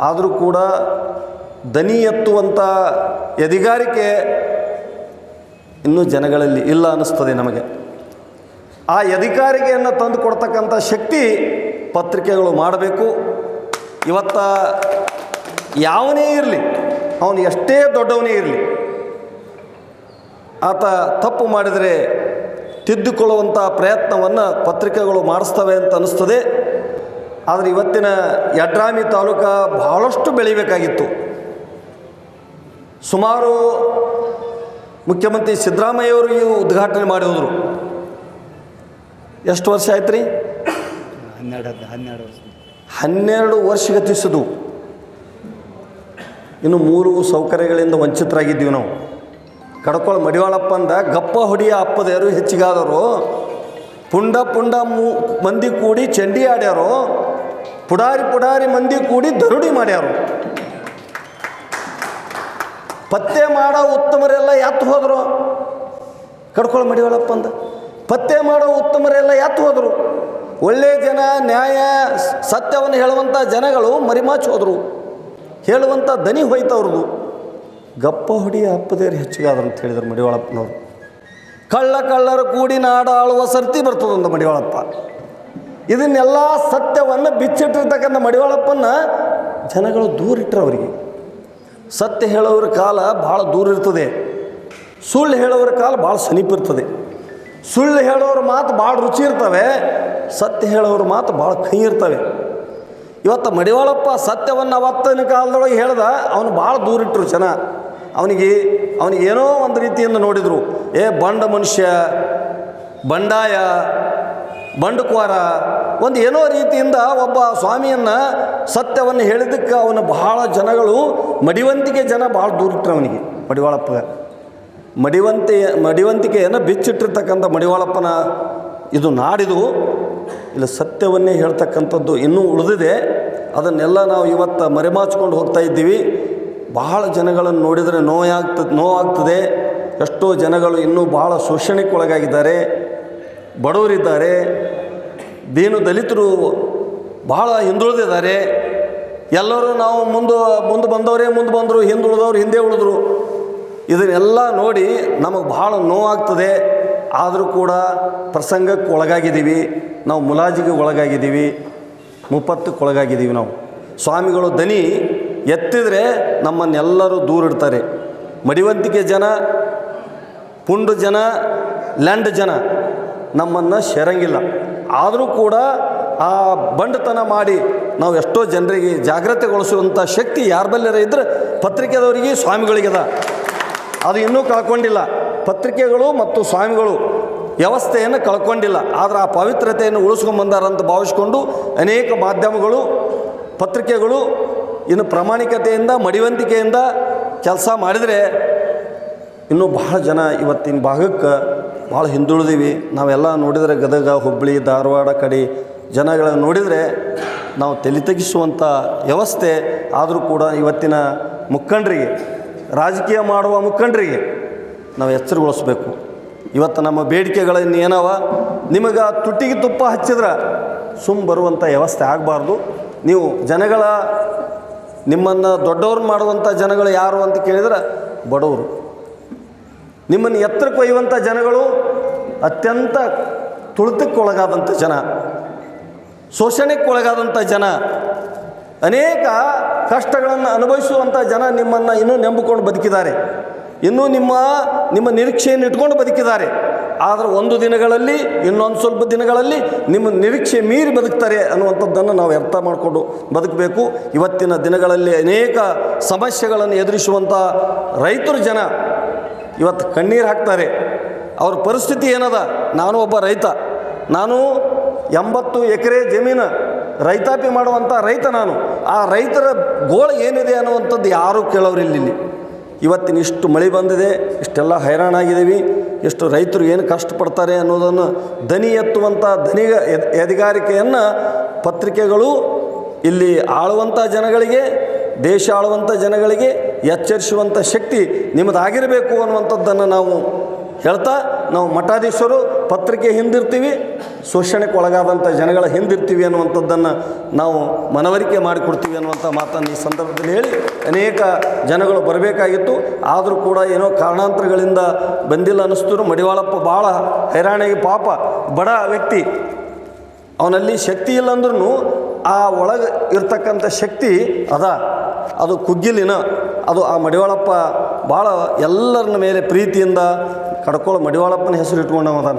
ಆದರೂ ಕೂಡ ದನಿ ಎತ್ತುವಂಥ ಎದಿಗಾರಿಕೆ ಇನ್ನೂ ಜನಗಳಲ್ಲಿ ಇಲ್ಲ ಅನ್ನಿಸ್ತದೆ ನಮಗೆ. ಆ ಅಧಿಕಾರಿಕೆಯನ್ನು ತಂದು ಕೊಡ್ತಕ್ಕಂಥ ಶಕ್ತಿ ಪತ್ರಿಕೆಗಳು ಮಾಡಬೇಕು. ಇವತ್ತ ಯಾವನೇ ಇರಲಿ, ಅವನು ಎಷ್ಟೇ ದೊಡ್ಡವನೇ ಇರಲಿ, ಆತ ತಪ್ಪು ಮಾಡಿದರೆ ತಿದ್ದುಕೊಳ್ಳುವಂಥ ಪ್ರಯತ್ನವನ್ನು ಪತ್ರಿಕೆಗಳು ಮಾಡಿಸ್ತವೆ ಅಂತ ಅನ್ನಿಸ್ತದೆ. ಆದರೆ ಇವತ್ತಿನ ಯಡ್ರಾಮಿ ತಾಲೂಕ ಬಹಳಷ್ಟು ಬೆಳಿಬೇಕಾಗಿತ್ತು. ಸುಮಾರು ಮುಖ್ಯಮಂತ್ರಿ ಸಿದ್ದರಾಮಯ್ಯವರು ಇವು ಉದ್ಘಾಟನೆ ಮಾಡಿ ಹೋದರು ಎಷ್ಟು ವರ್ಷ ಆಯ್ತು ರೀ ಹನ್ನೆರಡು ಹನ್ನೆರಡು ವರ್ಷ ಹನ್ನೆರಡು ಇನ್ನು ಮೂರು ಸೌಕರ್ಯಗಳಿಂದ ವಂಚಿತರಾಗಿದ್ದೀವಿ ನಾವು. ಕಡ್ಕೊಳ ಮಡಿವಾಳಪ್ಪ ಅಂದ ಗಪ್ಪ ಹೊಡಿಯ ಅಪ್ಪದೇರು ಹೆಚ್ಚಿಗಾದರು ಪುಂಡ ಪುಂಡ ಮೂ ಮಂದಿ ಕೂಡಿ ಚಂಡಿ ಆಡ್ಯಾರು ಪುಡಾರಿ ಪುಡಾರಿ ಮಂದಿ ಕೂಡಿ ದರುಡಿ ಮಾಡ್ಯಾರು. ಪತ್ತೆ ಮಾಡೋ ಉತ್ತಮರೆಲ್ಲ ಎತ್ತು ಹೋದರು. ಕಡ್ಕೊಳ ಮಡಿವಳಪ್ಪ ಅಂದ. ಪತ್ತೆ ಮಾಡೋ ಉತ್ತಮರೆಲ್ಲ ಎತ್ತು ಹೋದರು. ಒಳ್ಳೆಯ ಜನ, ನ್ಯಾಯ, ಸತ್ಯವನ್ನು ಹೇಳುವಂಥ ಜನಗಳು ಮರಿಮಾಚ್ ಹೋದರು. ಹೇಳುವಂಥ ದನಿ ಹೋಯ್ತವ್ರದ್ದು ಗಪ್ಪ ಹೊಡಿ ಅಪ್ಪದೇರು ಹೆಚ್ಚಿಗಾದ್ರು ಅಂತ ಹೇಳಿದ್ರು ಮಡಿವಾಳಪ್ಪನವರು. ಕಳ್ಳ ಕಳ್ಳರು ಕೂಡಿ ನಾಡಾಳುವ ಸರ್ತಿ ಬರ್ತದಂದ ಮಡಿವಾಳಪ್ಪ. ಇದನ್ನೆಲ್ಲ ಸತ್ಯವನ್ನು ಬಿಚ್ಚಿಟ್ಟಿರ್ತಕ್ಕಂಥ ಮಡಿವಾಳಪ್ಪನ ಜನಗಳು ದೂರಿಟ್ರು ಅವರಿಗೆ. ಸತ್ಯ ಹೇಳೋವ್ರ ಕಾಲ ಭಾಳ ದೂರ ಇರ್ತದೆ. ಸುಳ್ಳು ಹೇಳೋವ್ರ ಕಾಲ ಭಾಳ ಸಮೀಪ ಇರ್ತದೆ. ಸುಳ್ಳು ಹೇಳೋರ ಮಾತು ಭಾಳ ರುಚಿ ಇರ್ತವೆ, ಸತ್ಯ ಹೇಳೋರ ಮಾತು ಭಾಳ ಕೈ ಇರ್ತವೆ. ಇವತ್ತು ಮಡಿವಾಳಪ್ಪ ಸತ್ಯವನ್ನು ಅವತ್ತಿನ ಕಾಲದೊಳಗೆ ಹೇಳ್ದ, ಅವನು ಭಾಳ ದೂರಿಟ್ಟರು ಜನ. ಅವನಿಗೆ ಅವನಿಗೆ ಏನೋ ಒಂದು ರೀತಿಯಿಂದ ನೋಡಿದರು, ಏ ಬಂಡ ಮನುಷ್ಯ, ಬಂಡಾಯ ಬಂಡುಕ್ವಾರ ಒಂದು ಏನೋ ರೀತಿಯಿಂದ ಒಬ್ಬ ಸ್ವಾಮಿಯನ್ನು ಸತ್ಯವನ್ನು ಹೇಳಿದ್ದಕ್ಕೆ ಅವನು ಬಹಳ ಜನಗಳು ಮಡಿವಂತಿಕೆ ಜನ ಭಾಳ ದೂರಿಟ್ರು ಅವನಿಗೆ, ಮಡಿವಾಳಪ್ಪ. ಮಡಿವಂತಿ, ಮಡಿವಂತಿಕೆಯನ್ನು ಬಿಚ್ಚಿಟ್ಟಿರ್ತಕ್ಕಂಥ ಮಡಿವಾಳಪ್ಪನ ಇದು ನಾಡಿದು, ಇಲ್ಲ ಸತ್ಯವನ್ನೇ ಹೇಳ್ತಕ್ಕಂಥದ್ದು ಇನ್ನೂ ಉಳಿದಿದೆ. ಅದನ್ನೆಲ್ಲ ನಾವು ಇವತ್ತು ಮರೆಮಾಚಿಕೊಂಡು ಹೋಗ್ತಾ ಇದ್ದೀವಿ. ಬಹಳ ಜನಗಳನ್ನು ನೋಡಿದರೆ ನೋವಾಗ್ತದೆ ನೋವಾಗ್ತದೆ. ಎಷ್ಟೋ ಜನಗಳು ಇನ್ನೂ ಭಾಳ ಶೋಷಣೆಗೆ ಒಳಗಾಗಿದ್ದಾರೆ ಬಡವರಿದ್ದಾರೆ ದೀನು ದಲಿತರು ಬಹಳ ಹಿಂದುಳಿದಿದ್ದಾರೆ, ಎಲ್ಲರೂ ನಾವು ಮುಂದೆ ಮುಂದೆ ಬಂದವರೇ, ಮುಂದೆ ಬಂದರು ಹಿಂದುಳಿದವ್ರು ಹಿಂದೆ ಉಳಿದ್ರು. ಇದನ್ನೆಲ್ಲ ನೋಡಿ ನಮಗೆ ಭಾಳ ನೋವಾಗ್ತದೆ. ಆದರೂ ಕೂಡ ಪ್ರಸಂಗಕ್ಕೆ ಒಳಗಾಗಿದ್ದೀವಿ. ನಾವು ಮುಲಾಜಿಗೆ ಒಳಗಾಗಿದ್ದೀವಿ. ಮುಪ್ಪತ್ತಕ್ಕೆ ಒಳಗಾಗಿದ್ದೀವಿ ನಾವು. ಸ್ವಾಮಿಗಳು ದನಿ ಎತ್ತಿದರೆ ನಮ್ಮನ್ನೆಲ್ಲರೂ ದೂರಿಡ್ತಾರೆ. ಮಡಿವಂತಿಕೆ ಜನ, ಪುಂಡು ಜನ, ಲ್ಯಾಂಡ್ ಜನ. ನಮ್ಮನ್ನು ಸೇರಂಗಿಲ್ಲ ಆದರೂ ಕೂಡ ಆ ಬಂಡತನ ಮಾಡಿ ನಾವು ಎಷ್ಟೋ ಜನರಿಗೆ ಜಾಗ್ರತೆಗೊಳಿಸುವಂಥ ಶಕ್ತಿ ಯಾರ ಬಲ್ಲರ ಇದ್ದರೆ ಪತ್ರಿಕೆದವರಿಗೆ ಸ್ವಾಮಿಗಳಿಗದ. ಅದು ಇನ್ನೂ ಕಳ್ಕೊಂಡಿಲ್ಲ. ಪತ್ರಿಕೆಗಳು ಮತ್ತು ಸ್ವಾಮಿಗಳು ವ್ಯವಸ್ಥೆಯನ್ನು ಕಳ್ಕೊಂಡಿಲ್ಲ. ಆದರೆ ಆ ಪವಿತ್ರತೆಯನ್ನು ಉಳಿಸ್ಕೊಂಬಂದಾರಂತ ಭಾವಿಸ್ಕೊಂಡು ಅನೇಕ ಮಾಧ್ಯಮಗಳು, ಪತ್ರಿಕೆಗಳು ಇನ್ನು ಪ್ರಾಮಾಣಿಕತೆಯಿಂದ, ಮಡಿವಂತಿಕೆಯಿಂದ ಕೆಲಸ ಮಾಡಿದರೆ ಇನ್ನೂ ಬಹಳ ಜನ ಇವತ್ತಿನ ಭಾಗಕ್ಕೆ ಭಾಳ ಹಿಂದುಳಿದೀವಿ. ನಾವೆಲ್ಲ ನೋಡಿದರೆ ಗದಗ, ಹುಬ್ಬಳ್ಳಿ, ಧಾರವಾಡ ಕಡೆ ಜನಗಳನ್ನು ನೋಡಿದರೆ ನಾವು ತಲೆ ತೆಗಿಸುವಂಥ ವ್ಯವಸ್ಥೆ ಆದರೂ ಕೂಡ ಇವತ್ತಿನ ಮುಖಂಡರಿಗೆ, ರಾಜಕೀಯ ಮಾಡುವ ಮುಖಂಡರಿಗೆ ನಾವು ಎಚ್ಚರಗೊಳಿಸ್ಬೇಕು. ಇವತ್ತು ನಮ್ಮ ಬೇಡಿಕೆಗಳನ್ನು ಏನವ ನಿಮಗೆ ತುಟ್ಟಿಗೆ ತುಪ್ಪ ಹಚ್ಚಿದ್ರೆ ಸುಮ್ ಬರುವಂಥ ವ್ಯವಸ್ಥೆ ಆಗಬಾರ್ದು. ನೀವು ಜನಗಳ ನಿಮ್ಮನ್ನು ದೊಡ್ಡವ್ರು ಮಾಡುವಂಥ ಜನಗಳು ಯಾರು ಅಂತ ಕೇಳಿದ್ರೆ ಬಡವರು. ನಿಮ್ಮನ್ನು ಎತ್ತರಕ್ಕೆ ಒಯ್ಯುವಂಥ ಜನಗಳು ಅತ್ಯಂತ ತುಳಿತಕ್ಕೊಳಗಾದಂಥ ಜನ ಶೋಷಣೆಗೆ ಒಳಗಾದಂಥ ಜನ, ಅನೇಕ ಕಷ್ಟಗಳನ್ನು ಅನುಭವಿಸುವಂಥ ಜನ ನಿಮ್ಮನ್ನು ಇನ್ನೂ ನಂಬಿಕೊಂಡು ಬದುಕಿದ್ದಾರೆ. ಇನ್ನೂ ನಿಮ್ಮ ನಿಮ್ಮ ನಿರೀಕ್ಷೆಯನ್ನು ಇಟ್ಕೊಂಡು ಬದುಕಿದ್ದಾರೆ. ಆದರೆ ಒಂದು ದಿನಗಳಲ್ಲಿ, ಇನ್ನೊಂದು ಸ್ವಲ್ಪ ದಿನಗಳಲ್ಲಿ ನಿಮ್ಮ ನಿರೀಕ್ಷೆ ಮೀರಿ ಬದುಕ್ತಾರೆ ಅನ್ನುವಂಥದ್ದನ್ನು ನಾವು ಅರ್ಥ ಮಾಡಿಕೊಂಡು ಬದುಕಬೇಕು. ಇವತ್ತಿನ ದಿನಗಳಲ್ಲಿ ಅನೇಕ ಸಮಸ್ಯೆಗಳನ್ನು ಎದುರಿಸುವಂಥ ರೈತರು ಜನ ಇವತ್ತು ಕಣ್ಣೀರು ಹಾಕ್ತಾರೆ. ಅವ್ರ ಪರಿಸ್ಥಿತಿ ಏನದ? ನಾನು ಒಬ್ಬ ರೈತ. ನಾನು ಎಂಬತ್ತು ಎಕರೆ ಜಮೀನು ರೈತಾಪಿ ಮಾಡುವಂಥ ರೈತ ನಾನು. ಆ ರೈತರ ಗೋಳ ಏನಿದೆ ಅನ್ನುವಂಥದ್ದು ಯಾರೂ ಕೇಳೋರಿಲ್ಲ ಇಲ್ಲಿ ಇವತ್ತಿನ ಇಷ್ಟು ಮಳೆ ಬಂದಿದೆ, ಇಷ್ಟೆಲ್ಲ ಹೈರಾಣಾಗಿದ್ದೀವಿ, ಎಷ್ಟು ರೈತರು ಏನು ಕಷ್ಟಪಡ್ತಾರೆ ಅನ್ನೋದನ್ನು ದನಿ ಎತ್ತುವಂಥ ದನಿಗ ಎದ್ ಎದೆಗಾರಿಕೆಯನ್ನು ಪತ್ರಿಕೆಗಳು ಇಲ್ಲಿ ಆಳುವಂಥ ಜನಗಳಿಗೆ, ದೇಶ ಆಳುವಂಥ ಜನಗಳಿಗೆ ಎಚ್ಚರಿಸುವಂಥ ಶಕ್ತಿ ನಿಮ್ಮದಾಗಿರಬೇಕು ಅನ್ನುವಂಥದ್ದನ್ನು ನಾವು ಹೇಳ್ತಾ, ನಾವು ಮಠಾಧೀಶರು ಪತ್ರಿಕೆ ಹಿಂದಿರ್ತೀವಿ, ಶೋಷಣೆಗೆ ಒಳಗಾದಂಥ ಜನಗಳ ಹಿಂದಿರ್ತೀವಿ ಅನ್ನುವಂಥದ್ದನ್ನು ನಾವು ಮನವರಿಕೆ ಮಾಡಿಕೊಡ್ತೀವಿ ಅನ್ನುವಂಥ ಮಾತನ್ನು ಈ ಸಂದರ್ಭದಲ್ಲಿ ಹೇಳಿ ಅನೇಕ ಜನಗಳು ಬರಬೇಕಾಗಿತ್ತು. ಆದರೂ ಕೂಡ ಏನೋ ಕಾರಣಾಂತರಗಳಿಂದ ಬಂದಿಲ್ಲ ಅನ್ನಿಸ್ತು ಮಡಿವಾಳಪ್ಪ ಭಾಳ ಹೈರಾಣಿಗೆ ಪಾಪ. ಬಡ ವ್ಯಕ್ತಿ. ಅವನಲ್ಲಿ ಶಕ್ತಿ ಇಲ್ಲ ಅಂದ್ರೂ ಆ ಒಳಗೆ ಇರ್ತಕ್ಕಂಥ ಶಕ್ತಿ ಅದ. ಅದು ಕುಗ್ಗಿಲಿನ ಅದು ಆ ಮಡಿವಾಳಪ್ಪ ಭಾಳ ಎಲ್ಲರನ್ನ ಮೇಲೆ ಪ್ರೀತಿಯಿಂದ ಕಡ್ಕೊಳ್ಳೋ ಮಡಿವಾಳಪ್ಪನ ಹೆಸರು ಇಟ್ಕೊಂಡವ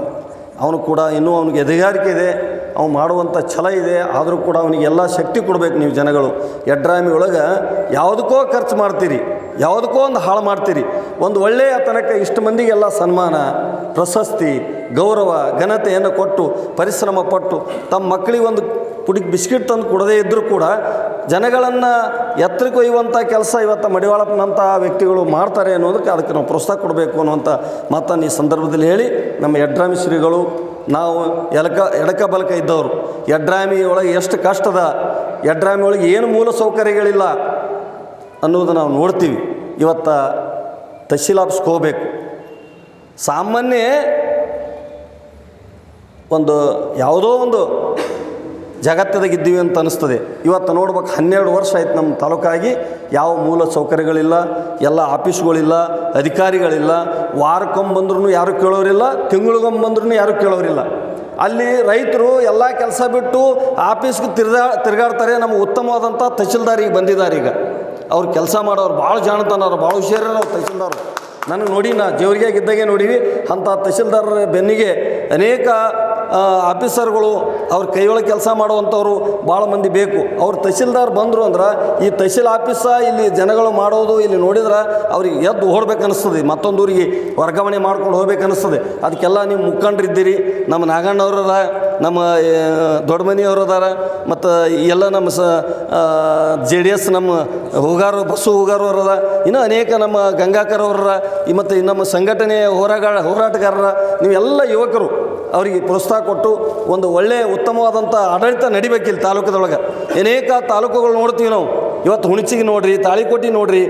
ಅವನು ಕೂಡ ಇನ್ನೂ ಅವನಿಗೆ ಎದೆಗಾರಿಕೆ ಇದೆ ಅವ್ನು ಮಾಡುವಂಥ ಛಲ ಇದೆ, ಆದರೂ ಕೂಡ ಅವನಿಗೆ ಎಲ್ಲ ಶಕ್ತಿ ಕೊಡಬೇಕು ನೀವು ಜನಗಳು. ಎಡ್ರಾಮಿ ಒಳಗೆ ಯಾವುದಕ್ಕೋ ಖರ್ಚು ಮಾಡ್ತೀರಿ, ಯಾವುದಕ್ಕೋ ಒಂದು ಹಾಳು ಮಾಡ್ತೀರಿ, ಒಂದು ಒಳ್ಳೆಯ ತನಕ ಇಷ್ಟು ಮಂದಿಗೆಲ್ಲ ಸನ್ಮಾನ, ಪ್ರಶಸ್ತಿ, ಗೌರವ, ಘನತೆಯನ್ನು ಕೊಟ್ಟು, ಪರಿಶ್ರಮ ಪಟ್ಟು, ತಮ್ಮ ಮಕ್ಕಳಿಗೆ ಒಂದು ಪುಡಿ ಬಿಸ್ಕಿಟ್ ತಂದು ಕೊಡದೇ ಇದ್ದರೂ ಕೂಡ ಜನಗಳನ್ನು ಎತ್ತರಕ್ಕೆ ಒಯ್ಯುವಂಥ ಕೆಲಸ ಇವತ್ತು ಮಡಿವಾಳಪ್ಪನಂಥ ವ್ಯಕ್ತಿಗಳು ಮಾಡ್ತಾರೆ ಅನ್ನೋದಕ್ಕೆ ಅದಕ್ಕೆ ನಾವು ಪ್ರೋತ್ಸಾಹ ಕೊಡಬೇಕು ಅನ್ನುವಂಥ ಮಾತನ್ನು ಈ ಸಂದರ್ಭದಲ್ಲಿ ಹೇಳಿ ನಮ್ಮ ಯಡ್ರಾಮಿ ಶ್ರೀಗಳು, ನಾವು ಎಲಕ, ಎಡಕ ಬಲಕ ಇದ್ದವರು, ಯಡ್ರಾಮಿ ಒಳಗೆ ಎಷ್ಟು ಕಷ್ಟದ, ಯಡ್ರಾಮಿ ಒಳಗೆ ಏನು ಮೂಲ ಸೌಕರ್ಯಗಳಿಲ್ಲ ಅನ್ನೋದು ನಾವು ನೋಡ್ತೀವಿ. ಇವತ್ತು ತಹಶೀಲ್ ಆಫೀಸ್ಗೆ ಹೋಗ್ಬೇಕು. ಸಾಮಾನ್ಯ ಒಂದು ಯಾವುದೋ ಒಂದು ಜಗತ್ತದಾಗ ಇದ್ದೀವಿ ಅಂತ ಅನಿಸ್ತದೆ. ಇವತ್ತು ನೋಡ್ಬೇಕು ಹನ್ನೆರಡು ವರ್ಷ ಆಯ್ತು ನಮ್ಮ ತಾಲೂಕಾಗಿ. ಯಾವ ಮೂಲ ಸೌಕರ್ಯಗಳಿಲ್ಲ, ಎಲ್ಲ ಆಫೀಸ್ಗಳಿಲ್ಲ, ಅಧಿಕಾರಿಗಳಿಲ್ಲ ವಾರಕ್ಕೊಮ್ಮಂದ್ರೂ ಯಾರು ಕೇಳೋರಿಲ್ಲ ತಿಂಗಳಿಗೊಮ್ಮಂದ್ರೂ ಯಾರು ಕೇಳೋರಿಲ್ಲ. ಅಲ್ಲಿ ರೈತರು ಎಲ್ಲ ಕೆಲಸ ಬಿಟ್ಟು ಆಫೀಸ್ಗೆ ತಿರ್ಗಾ, ತಿರುಗಾಡ್ತಾರೆ, ನಮ್ಮ ಉತ್ತಮವಾದಂಥ ತಹಶೀಲ್ದಾರಿಗೆ ಬಂದಿದ್ದಾರೆ ಈಗ. ಅವ್ರು ಕೆಲಸ ಮಾಡೋರು ಭಾಳ ಜಾಣತನವ್ರು ಭಾಳ ಹುಷಾರರು ಅವ್ರು ತಹಶೀಲ್ದಾರ್ ನನಗೆ ನೋಡಿ, ನಾ ಜೇವರಿಗೆಗೆ ಇದ್ದಾಗೆ ನೋಡೀವಿ, ಅಂಥ ತಹಶೀಲ್ದಾರರ ಬೆನ್ನಿಗೆ ಅನೇಕ ಆಫೀಸರ್ಗಳು ಅವ್ರ ಕೈಯೊಳಗೆ ಕೆಲಸ ಮಾಡುವಂಥವ್ರು ಭಾಳ ಮಂದಿ ಬೇಕು. ಅವ್ರು ತಹಶೀಲ್ದಾರ್ ಬಂದರು ಅಂದ್ರೆ ಈ ತಹಶೀಲ್ ಆಫೀಸ ಇಲ್ಲಿ ಜನಗಳು ಮಾಡೋದು ಇಲ್ಲಿ ನೋಡಿದ್ರೆ ಅವ್ರಿಗೆ ಎದ್ದು ಓಡ್ಬೇಕನ್ನಿಸ್ತದೆ ಮತ್ತೊಂದು ಊರಿಗೆ ವರ್ಗಾವಣೆ ಮಾಡ್ಕೊಂಡು ಹೋಗ್ಬೇಕನ್ನಿಸ್ತದೆ ಅದಕ್ಕೆಲ್ಲ ನೀವು ಮುಖಂಡರಿದ್ದೀರಿ. ನಮ್ಮ ನಾಗಣ್ಣವ್ರದ ನಮ್ಮ ದೊಡ್ಡ ಮನೆಯವರು ಅದಾರ, ಮತ್ತು ಎಲ್ಲ ನಮ್ಮ ಸ ಜೆ ಡಿ ಎಸ್ ನಮ್ಮ ಹೋಗಾರು, ಬಸ್ಸು ಹೂಗಾರು ಇನ್ನು ಅನೇಕ ನಮ್ಮ ಗಂಗಾಕರ್ ಅವರ ಮತ್ತು ನಮ್ಮ ಸಂಘಟನೆಯ ಹೋರಾಟ ಹೋರಾಟಗಾರರ, ನೀವೆಲ್ಲ ಯುವಕರು, ಅವರಿಗೆ ಪ್ರೋತ್ಸಾಹ ಕೊಟ್ಟು ಒಂದು ಒಳ್ಳೆಯ ಉತ್ತಮವಾದಂಥ ಆಡಳಿತ ನಡಿಬೇಕಿಲ್ಲ ತಾಲೂಕದೊಳಗೆ. ಅನೇಕ ತಾಲೂಕುಗಳು ನೋಡ್ತೀವಿ ನಾವು. ಇವತ್ತು ಹುಣಸಿಗೆ ನೋಡ್ರಿ, ತಾಳಿಕೋಟಿ ನೋಡ್ರಿ,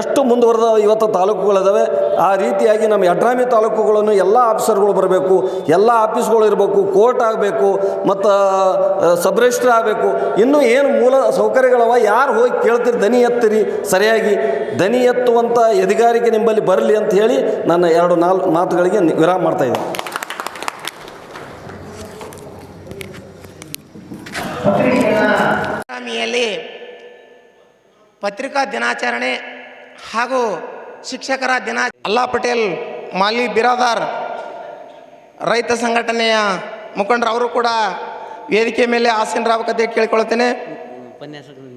ಎಷ್ಟು ಮುಂದುವರೆದ ಇವತ್ತು ತಾಲೂಕುಗಳಿದಾವೆ, ಆ ರೀತಿಯಾಗಿ ನಮ್ಮ ಎಡ್ರಾಮಿ ತಾಲೂಕುಗಳನ್ನು ಎಲ್ಲ ಆಫೀಸರ್ಗಳು ಬರಬೇಕು, ಎಲ್ಲ ಆಫೀಸ್ಗಳು ಇರಬೇಕು, ಕೋರ್ಟ್ ಆಗಬೇಕು, ಮತ್ತು ಸಬ್ ಆಗಬೇಕು. ಇನ್ನೂ ಏನು ಮೂಲ ಸೌಕರ್ಯಗಳವ, ಯಾರು ಹೋಗಿ ಕೇಳ್ತೀರಿ, ದನಿ ಎತ್ತಿರಿ, ಸರಿಯಾಗಿ ದನಿ ಎತ್ತುವಂಥ ಎದಿಗಾರಿಕೆ ನಿಂಬಲ್ಲಿ ಬರಲಿ ಅಂತ ಹೇಳಿ ನನ್ನ ಎರಡು ನಾಲ್ಕು ಮಾತುಗಳಿಗೆ ವಿರಾಮ ಮಾಡ್ತಾ ಪತ್ರಿಕಾ ದಿನಾಚರಣೆ ಹಾಗೂ ಶಿಕ್ಷಕರ ದಿನ ಅಲ್ಲಾ ಪಟೇಲ್, ಮಾಲಿ ಬಿರಾದಾರ್, ರೈತ ಸಂಘಟನೆಯ ಮುಖಂಡರು ಅವರು ಕೂಡ ವೇದಿಕೆ ಮೇಲೆ ಆಸೀನರಾಗಬೇಕಂತ ಕೇಳಿಕೊಳ್ತೇನೆ. ಉಪನ್ಯಾಸಕರು